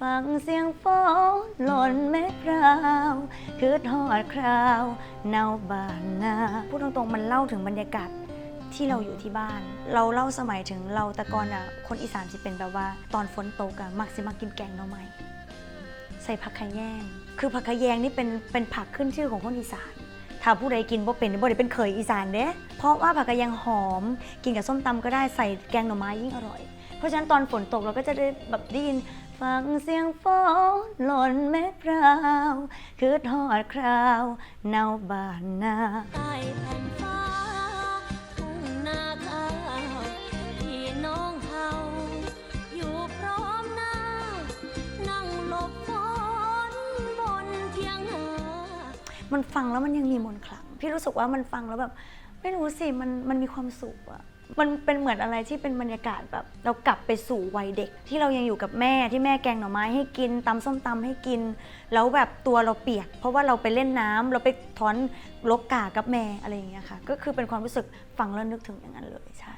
ฟังเสียงฝนหล่นเม็ดพราวคือทอดคราวเนาบานนาพูดตรงๆมันเล่าถึงบรรยากาศที่เราอยู่ที่บ้าน เราเล่าสมัยถึงเราแต่ก่อนอะคนอีสานจะเป็นแบบว่า ตอนฝนตกอะมักสิมากินแกงหน่อไม้ใส่ผักขะแยงคือผักขะแยงนี่เป็นเป็นผักขึ้นชื่อของคนอีสานถ้าผู้ใดกินบ่เป็นบ่ได้เป็นเคยอีสานเด้เพราะว่าผักกะแยงหอม กินกับส้มตำก็ได้ใส่แกงหน่อไม้ยิ่งอร่อย เพราะฉะนั้นตอนฝนตกเราก็จะได้แบบได้ยินฟังเสียงฝนหล่นเม็ดพราวคือทอดคราวเนาบานนาใต้แผ่นฟ้าทุ่งนาข้าวพี่น้องเฮาอยู่พร้อมหน้า นั่งหลบฝนบนเทียงนามันฟังแล้วมันยังมีมนต์ขลัง พี่รู้สึกว่ามันฟังแล้วแบบ ไม่รู้สิ มันมันมีความสุขอะ มันเป็นเหมือนอะไรที่เป็นบรรยากาศแบบ เรากลับไปสู่วัยเด็ก ที่เรายังอยู่กับแม่ที่แม่แกงหน่อไม้ให้กินตำส้มตำให้กิน แล้วแบบตัวเราเปียก เพราะว่าเราไปเล่นน้ำเราไปถอนลกกากับแม่อะไรอย่างเงี้ยค่ะ ก็คือเป็นความรู้สึกฟังแล้วนึกถึงอย่างนั้นเลยใช่